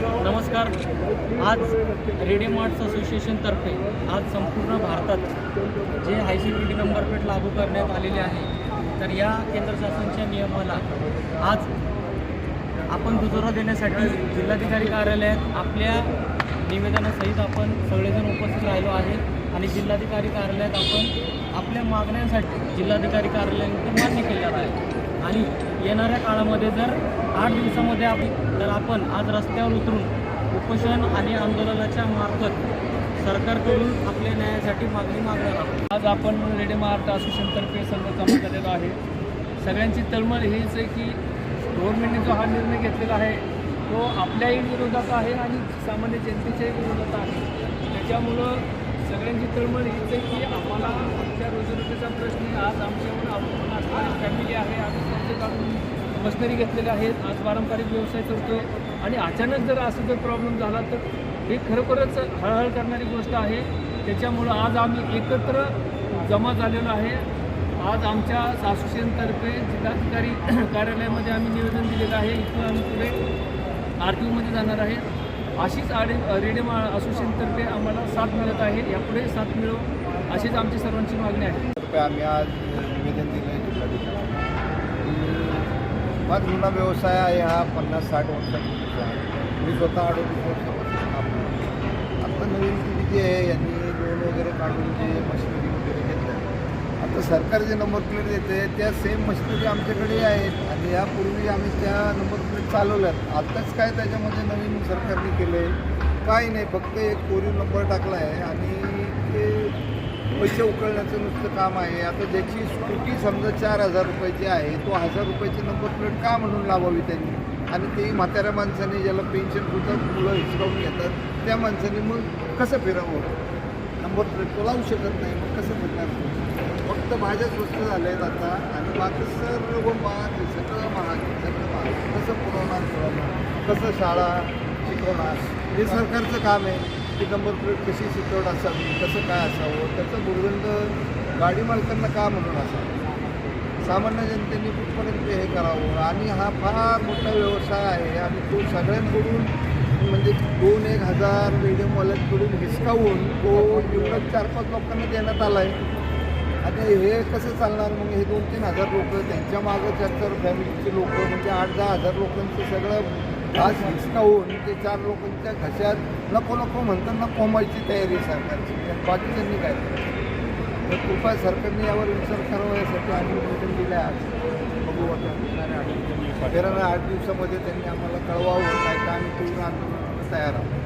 नमस्कार. आज रेडीमार्ट्स असोसिएशनतर्फे आज संपूर्ण भारतात जे हाय सिक्युरिटी नंबर प्लेट लागू करण्यात आलेले आहे तर या केंद्र शासनाच्या नियमाला आज आपण दुजोरा देण्यासाठी जिल्हाधिकारी कार्यालयात आपल्या निवेदनासहित आपण सगळेजण उपस्थित राहिलो आहे आणि जिल्हाधिकारी कार्यालयात आपण आपल्या मागण्यांसाठी जिल्हाधिकारी कार्यालयाने मान्य केलेलं आहे. आणि येणाऱ्या काळामध्ये जर आठ दिवसामध्ये आप तर आपण आज रस्त्यावर उतरून उपोषण आणि आंदोलनाच्या मार्फत सरकारकडून आपल्या न्यायासाठी मागणी मागणार आहोत. आज आपण रेडी महाराष्ट्र असोसिएशनतर्फे संघ काम केलेलं आहे. सगळ्यांची तळमळ हीच आहे की गव्हर्नमेंटने जो हा निर्णय घेतलेला आहे तो आपल्याही विरोधात आहे आणि सामान्य जनतेच्याही विरोधात आहे. त्याच्यामुळं सगळ्यांची तळमळ हीच आहे की आम्हाला आमच्या रोजीरोटीचा प्रश्न आज आमच्यावर आपण असणारी फॅमिली आहे आणि काढून मशनरी घेतलेल्या आहेत आज पारंपरिक व्यवसाय करतो आणि अचानक जर असं जर प्रॉब्लेम झाला तर हे खरोखरच हळहळ करणारी गोष्ट आहे. त्याच्यामुळं आज आम्ही एकत्र जमा झालेलो आहे. आज आमच्या असोसिएशनतर्फे जिल्हाधिकारी कार्यालयामध्ये आम्ही निवेदन दिलेलं आहे. इथून आम्ही पुढे आर टी ओमध्ये जाणार आहे. अशीच आडे रेडियम असोसिएशनतर्फे आम्हाला साथ मिळत आहे. यापुढे साथ मिळो अशीच आमची सर्वांची मागणी आहे. आम्ही आज निवेदन दिलं आहे हा जुना व्यवसाय आहे हा पन्नास साठ वर्षापूर्वीचा आहे मी स्वतः अडोतीस वर्षापासून काम करतो आता नवीन पिढी जी आहे यांनी लोन वगैरे काढून जे मशिनरी वगैरे घेतलं आता सरकार जे नंबर प्लेट देते त्या सेम मशिनरी आमच्याकडे आहेत. आणि यापूर्वी आम्ही त्या नंबर प्लेट चालवल्यात. आत्ताच काय त्याच्यामध्ये नवीन सरकारने केलं आहे काही नाही फक्त एक कोरीव नंबर टाकला आहे. आणि ते पैसे उकळण्याचं नुसतं काम आहे. आता ज्याची स्कूटी समजा चार हजार रुपयाची आहे तो हजार रुपयाची नंबर प्लेट का म्हणून लावावी त्यांनी? आणि तेही म्हाताऱ्या माणसाने ज्याला पेन्शन सुद्धा मुलं हिसकावून घेतात त्या माणसाने मग कसं फिरावं? नंबर प्लेट तो लावू शकत नाही. मग कसं फिरणार फक्त माझ्या स्वस्त झाल्या आहेत आता. आणि बाकी सर्व महाग सगळं महाग सगळं महाग. कसं पुरवणार कसं शाळा शिकवणार? हे सरकारचं काम आहे. की नंबर प्लेट कशी सिक्युअर्ड असावी कसं काय असावं त्याचं दुर्गंध गाडी मालकांना का म्हणून असावं? सामान्य जनतेने कुठपर्यंत हे करावं? आणि हा फार मोठा व्यवसाय आहे. आणि तो सगळ्यांकडून म्हणजे दोन एक हजार मीडियमवाल्यांकडून हिसकावून तो एवढं चार पाच लोकांना देण्यात आला आहे आणि हे कसं चालणार? मग हे दोन तीन हजार लोक त्यांच्या मागं चार फॅमिलीचे लोक म्हणजे आठ दहा हजार लोकांचं सगळं आज हिसकावून ते चार लोकांच्या घशात नको नको म्हणताना कोंबायची तयारी सरकारची. बाकीच्यांनी काय तर कृपया सरकारने यावर विचार करावा यासाठी आम्ही निवेदन दिलं आहे. आज बघू आता येणाऱ्या आठ दिवसामध्ये. त्यांनी आम्हाला कळवावं काय तर आम्ही तीव्र आंदोलनाला तयार आहोत.